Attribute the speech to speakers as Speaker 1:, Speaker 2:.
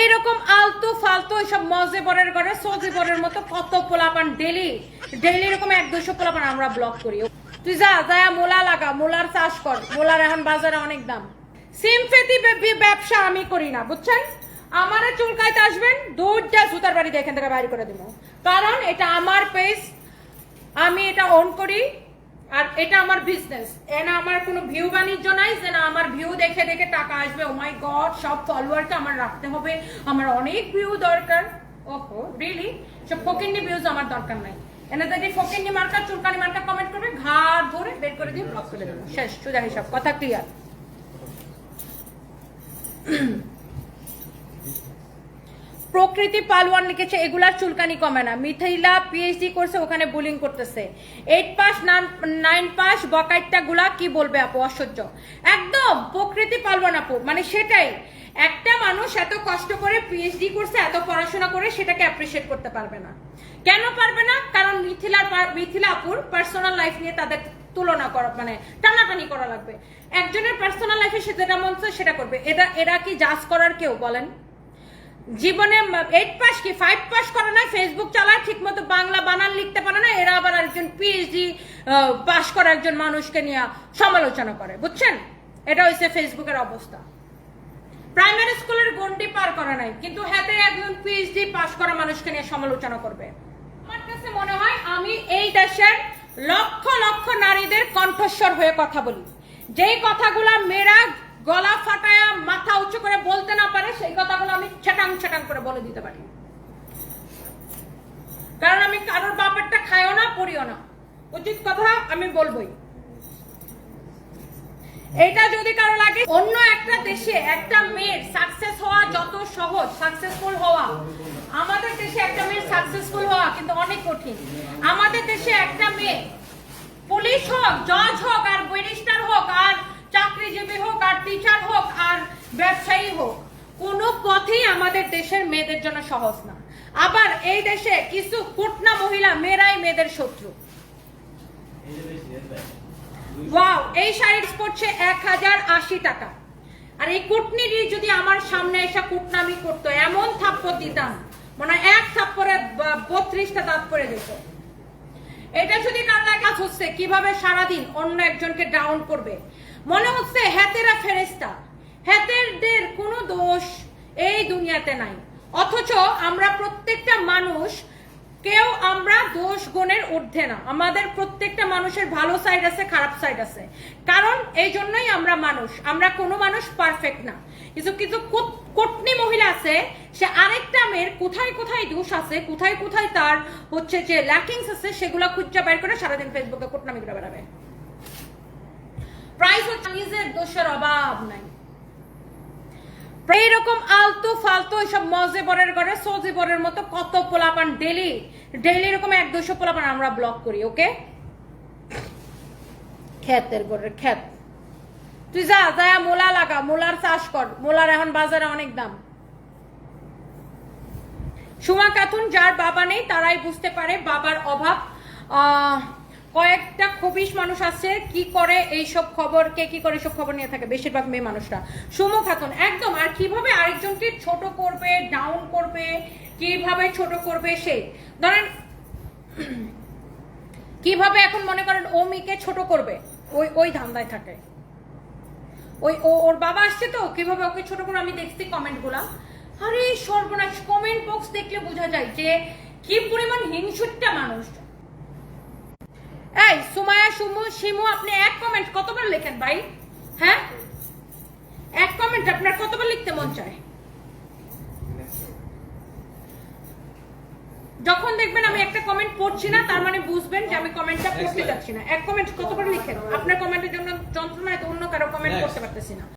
Speaker 1: এইরকম আলতু ফালতু এইসব মজে বরের ঘরে, সজে বরের মতো কত পোলাপান ডেলি ডেলি এরকম এক দুশো পোলাপান আমরা ব্লক করি। তুই যা যা মোলা লাগা, মোলার চাষ কর। মোলার এখন বাজারে অনেক দাম। সিমফেতি ব্যবসা আমি করি না, বুঝছেন? আমার চুলকাইতে আসবেন দুধটা জুতার বাড়ি এখান থেকে বাইর করে দিব। কারণ এটা আমার পেজ আমি এটা অন করি। আর এটা আমার বিজনেস এনা আমার কোনো ভিউ বাণিজ্য নাই যে না আমার ভিউ দেখে দেখে টাকা আসবে। ও মাই গড সব ফলোয়ারকে আমার রাখতে হবে। আমার অনেক ভিউ দরকার। ওহো রিয়েলি সব ফকিন্নি ভিউজ আমার দরকার নাই। এনে যদি ফকিন্নি মার্কা, চুলকানি মার্কা কমেন্ট করবে, ঘাড় ধরে বের করে দিয়ে ব্লক করে দেবো। শেষ সোজা হিসাব কথা ক্লিয়ার প্রকৃতি পালওয়ান লিখেছে, এগুলার চুলকানি কমে না। মিথিলা পিএইচডি করছে ওখানে বুলিং করতেছে। এইট পাস নাইন পাস বকাইটটা গুলা কি বলবে আপু? অসহ্য। একদম, প্রকৃতি পালওয়ান আপু। মানে সেটাই। একটা মানুষ এত কষ্ট করে পিএইচডি করছে এত পড়াশোনা করে সেটাকে অ্যাপ্রিসিয়েট করতে পারবে না। কেন পারবে না? কারণ মিথিলার মিথিলা আপুর পার্সোনাল লাইফ নিয়ে তাদের তুলনা করা মানে টানাটানি করা লাগবে। একজনের পার্সোনাল লাইফে সে যেটা মন সেটা করবে। এটা এরা কি জাজ করার কেউ বলেন? জীবনে এইট পাস কি? ফাইভ পাস করে না ফেসবুক চালায় ঠিক মতো বাংলা বানান লিখতে পারে না, এরা আবার একজন পিএইচডি পাস করা একজন মানুষকে নিয়ে সমালোচনা করে, বুঝছেন? এটা হচ্ছে ফেসবুকের অবস্থা। প্রাইমারি স্কুলের গন্ডি পার করা নাই, কিন্তু হাতে একজন পিএইচডি পাস করা মানুষকে নিয়ে সমালোচনা করবে। আমার কাছে মনে হয় আমি এই দেশের লক্ষ লক্ষ নারীদের কণ্ঠস্বর হয়ে কথা বলি। যেই কথাগুলা মেয়েরা গলা ফাটায়া মাথা উঁচু করে বলতে না পারে, সেই কথাগুলো আমি ছেটাং ছেটাং করে বলে দিতে পারি। কারণ আমি কারোর বাপেরটা খাইও না, পড়িও না। উচিত কথা আমি বলবোই। এটা যদি কারও লাগে, অন্য একটা দেশে একটা মেয়ের সাকসেস হওয়া যত সহজ সাকসেসফুল হওয়া। আমাদের দেশে একটা মেয়ের সাকসেসফুল হওয়া কিন্তু অনেক কঠিন। আমাদের দেশে একটা মেয়ে পুলিশ হোক জজ হোক, আর ব্যারিস্টার হোক, আর চাকরিজীবী হোক আর টিচার হোক আর ব্যবসায়ী হোক, কোনো পথেই আমাদের দেশের মেয়েদের জন্য সহজ না। আবার এই দেশে কিছু কুটনা মহিলা মেয়েরাই মেয়েদের শত্রু। ওয়াও এই শাড়ির পড়ছে এক হাজার আশি টাকা। আর এই কুটনিরই যদি আমার সামনে এসে কুটনামি করতো, এমন থাপ্পড় দিতাম মানে এক থাপ্পড়ে ব- বত্রিশটা দাঁত করে দিত এটা যদি কান্না কাজ হচ্ছে কীভাবে সারাদিন অন্য একজনকে ডাউন করবে? মনে হচ্ছে হ্যাতেরা ফেরেস্তা হ্যাতেরদের কোনো দোষ এই দুনিয়াতে নাই। অথচ আমরা প্রত্যেকটা মানুষ, কেউ আমরা দোষ গুণের ঊর্ধ্বে না। আমাদের প্রত্যেকটা মানুষের ভালো সাইড আছে, খারাপ সাইড আছে। কারণ এই জন্যই আমরা মানুষ। আমরা কোনো মানুষ পারফেক্ট না। কিছু কিছু কুট- কুটনি মহিলা আছে, সে আরেকটা মেয়ের কোথায় কোথায় দোষ আছে, কোথায় কোথায় তার হচ্ছে যে ল্যাকিংস আছে, সেগুলো খুঁজা বের করে সারাদিন ফেসবুকে কুটনামি করে বেড়াবে। প্রাইস হচ্ছে নিজের দোষের অভাব নাই। এইরকম আলতু ফালতু এইসব মজে বরের ঘরে সজে বরের মতো কত পোলাপান ডেলি ডেলি এরকম এক দুশো পোলাপান আমরা ব্লক করি ওকে? খ্যাতের ঘরের খ্যাত তুই যা যা মোলা লাগা মোলার চাষ কর। মোলার এখন বাজারে অনেক দাম। সুমা খাতুন যার বাবা নেই তারাই বুঝতে পারে বাবার অভাব। আহ, কয়েকটা খবিশ মানুষ আছে, কি করে এইসব খবর, কে কি করে সব খবর নিয়ে থাকে, বেশিরভাগ মেয়ে মানুষরা। সুমো খাতুন, একদম, আর কীভাবে আরেকজনকে ছোট করবে ডাউন করবে, কীভাবে ছোট করবে, সেই। ধরেন, কীভাবে এখন মনে করেন ও মেয়েকে ছোট করবে, ওই ওই ধান্দায় থাকে। ওই, ও, ওর বাবা আসছে তো, কীভাবে ওকে ছোট করে আমি দেখছি কমেন্টগুলা আরে সর্বনাশ কমেন্ট বক্স দেখলে বোঝা যায় যে কি পরিমাণ হিংসুটটা মানুষ। এই সুমায়া সুমু শিমু আপনি এক কমেন্ট কতবার লেখেন ভাই? হ্যাঁ? এক কমেন্ট আপনার কতবার লিখতে মন চায়? যখন দেখবেন আমি একটা কমেন্ট পড়ছি না তার মানে বুঝবেন যে আমি কমেন্টটা পড়তে যাচ্ছি না। এক কমেন্ট কতবার লিখেন? আপনার কমেন্টের জন্য যন্ত্রণায় তো অন্য কারও কমেন্ট. করতে পারতেছি না।